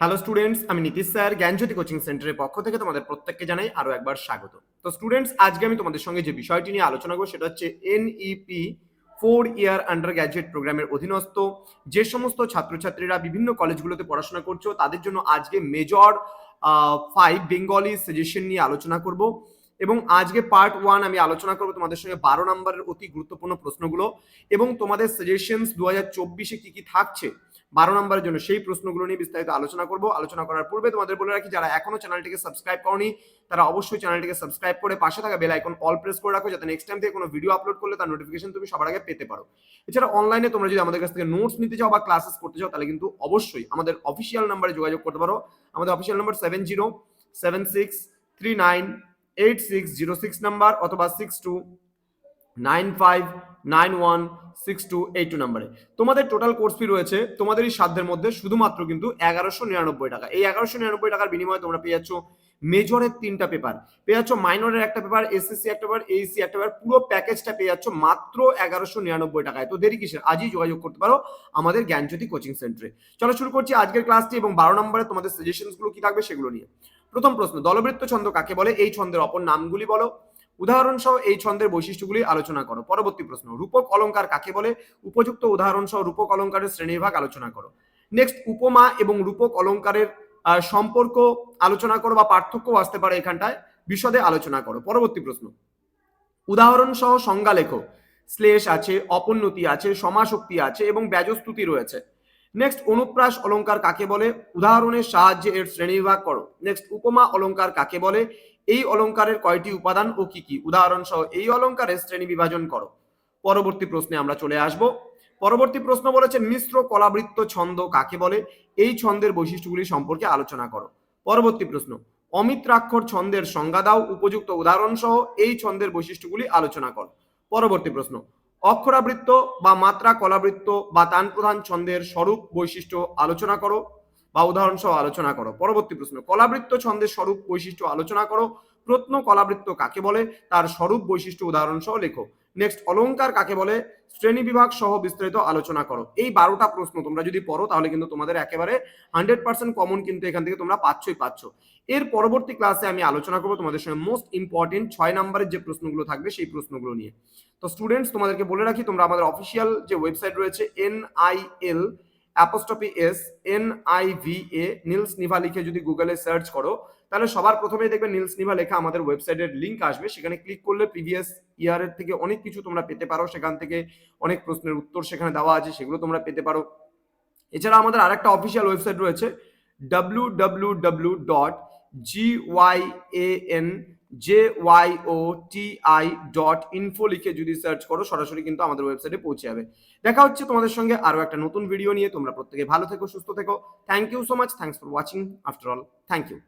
Hello students আমি Nitish sir জ্ঞানজ্যোতি coaching সেন্টারের পক্ষ থেকে তোমাদের প্রত্যেককে জানাই আরও একবার স্বাগত। তো স্টুডেন্টস আজকে আমি তোমাদের সঙ্গে যে বিষয়টি নিয়ে আলোচনা করব সেটা হচ্ছে NEP four year undergraduate প্রোগ্রামের অধীনস্থ। যে সমস্ত ছাত্রছাত্রীরা বিভিন্ন কলেজগুলোতে পড়াশোনা করছ, তাদের জন্য আজকে মেজর ফাইভ বেঙ্গলি সাজেশন নিয়ে আলোচনা করব। এবং আজকে পার্ট ওয়ান আমি আলোচনা করব তোমাদের সঙ্গে বারো নম্বরের অতি গুরুত্বপূর্ণ প্রশ্নগুলো এবং তোমাদের সাজেশনস দু হাজার চব্বিশে কি কি থাকছে বারো নম্বরের জন্য সেই প্রশ্নগুলো নিয়ে বিস্তারিত আলোচনা করব। আলোচনা করার পূর্বে তোমাদের বলে রাখি, যারা এখনও চ্যানেলটিকে সাবস্ক্রাইব করনি, তারা অবশ্যই চ্যানেলটিকে সাবস্ক্রাইব করে পাশে থাকা বেল আইকন অল প্রেস করে রাখো, যাতে নেক্সট টাইম থেকে কোনো ভিডিও আপলোড করলে তার নোটিফিকেশন তুমি সবার আগে পেতে পারো। এছাড়া অনলাইনে তোমরা যদি আমাদের কাছ থেকে নোটস নিতে চাও বা ক্লাসেস করতে চাও, তাহলে কিন্তু অবশ্যই আমাদের অফিসিয়াল নাম্বারে যোগাযোগ করতে পারো। আমাদের official number seven zero seven six three nine eight six zero six number অথবা six two nine five nine one six two eight two নাম্বারে তোমাদের টোটাল কোর্স ফি রয়েছে, তোমাদের এই সাধ্যের মধ্যে শুধুমাত্র কিন্তু এগারোশো নিরানব্বই টাকা। এই এগারোশো নিরানব্বই টাকার বিনিময়ে তোমরা পেয়ে যাচ্ছ মেজরের তিনটা পেপার পেয়ে যাচ্ছ মাইনরের একটা পেপার এসএসসি একটা পেপার এইসি একটা পেপার পুরো প্যাকেজটা পেয়ে যাচ্ছ মাত্র এগারোশো নিরানব্বই টাকায়। তো দেরি কিসের? আজই যোগাযোগ করতে পারো আমাদের জ্ঞানজ্যোতি কোচিং সেন্টারে চলো শুরু করছি আজকের ক্লাসটি এবং বারো নম্বরে তোমাদের সাজেশনসগুলো কি থাকবে সেগুলো নিয়ে। প্রথম প্রশ্ন, দলবৃত্ত ছন্দ কাকে বলে? এই ছন্দের অপর নামগুলি বলো। উদাহরণ সহ এই ছন্দের বৈশিষ্ট্যগুলি আলোচনা করো। পরবর্তী প্রশ্ন, রূপক অলঙ্কার কাকে বলে? উপযুক্ত উদাহরণ সহ রূপক অলঙ্কারের শ্রেণীবিভাগ আলোচনা করো। নেক্সট উপমা এবং রূপক অলঙ্কারের সম্পর্ক আলোচনা করো বা পার্থক্য আসতে পারে এখানটায়। বিশদে আলোচনা করো। পরবর্তী প্রশ্ন উদাহরণ সহ সংজ্ঞা লেখো। শ্লেষ আছে, অপোন্নতি আছে সমাশক্তি আছে এবং ব্যাজস্তুতি রয়েছে। নেক্সট অনুপ্রাস অলঙ্কার কাকে বলে? উদাহরণের সাহায্যে এর শ্রেণীবিভাগ করো। নেক্সট উপমা অলঙ্কার কাকে বলে? এই অলঙ্কারের কয়টি উপাদান ও কি কি? উদাহরণ সহ এই অলঙ্কারের শ্রেণি বিভাজন করো। পরবর্তী প্রশ্নে আমরা চলে আসব। পরবর্তী প্রশ্ন বলেছে, মিশ্র কলাবৃত্ত ছন্দ কাকে বলে? এই ছন্দের বৈশিষ্ট্যগুলি সম্পর্কে আলোচনা করো। পরবর্তী প্রশ্ন, অমিত্রাক্ষর ছন্দের সংজ্ঞা দাও, উপযুক্ত উদাহরণ সহ এই ছন্দের বৈশিষ্ট্যগুলি আলোচনা করো। পরবর্তী প্রশ্ন অক্ষরাবৃত্ত বা মাত্রা কলাবৃত্ত বা তান প্রধান ছন্দের স্বরূপ বৈশিষ্ট্য আলোচনা করো বা উদাহরণ সহ আলোচনা করো। পরবর্তী প্রশ্ন, কলাবৃত্ত ছন্দের স্বরূপ বৈশিষ্ট্য আলোচনা করো। প্রত্ন কলাবৃত্ত কাকে বলে? তার স্বরূপ বৈশিষ্ট্য উদাহরণ সহ লেখো। নেক্সট অলঙ্কার কাকে বলে? শ্রেণি বিভাগ সহ বিস্তারিত আলোচনা করো। এই বারোটা প্রশ্ন তোমরা যদি পড়ো, তাহলে কিন্তু তোমাদের একেবারে হান্ড্রেড পার্সেন্ট কমন কিন্তু এখান থেকে তোমরা পাচ্ছই পাচ্ছ। এর পরবর্তী ক্লাসে আমি আলোচনা করব তোমাদের সঙ্গে মোস্ট ইম্পর্টেন্ট ছয় নম্বরের যে প্রশ্নগুলো থাকবে, সেই প্রশ্নগুলো নিয়ে। তো স্টুডেন্টস তোমাদেরকে বলে রাখি, তোমরা আমাদের অফিসিয়াল যে ওয়েবসাইট রয়েছে N I L apostrophe S N I V A Niels নিভা লিখে যদি গুগলে সার্চ করো, তাহলে সবার প্রথমেই দেখবে নীলস নিভা লেখা আমাদের ওয়েবসাইটের লিঙ্ক আসবে। সেখানে ক্লিক করলে প্রিভিয়াস ইয়ারের থেকে অনেক কিছু তোমরা পেতে পারো। সেখান থেকে অনেক প্রশ্নের উত্তর সেখানে দেওয়া আছে, সেগুলো তোমরা পেতে পারো। এছাড়া আমাদের আরেকটা অফিসিয়াল ওয়েবসাইট রয়েছে W W W dot G Y A N J Y O T dot info লিখে যদি সার্চ করো, সরাসরি কিন্তু আমাদের ওয়েবসাইটে পৌঁছে যাবে। দেখা হচ্ছে তোমাদের সঙ্গে আরও একটা নতুন ভিডিও নিয়ে। তোমরা প্রত্যেকে ভালো থেকো, সুস্থ থেকো। Thank you so much thanks for watching after all thank you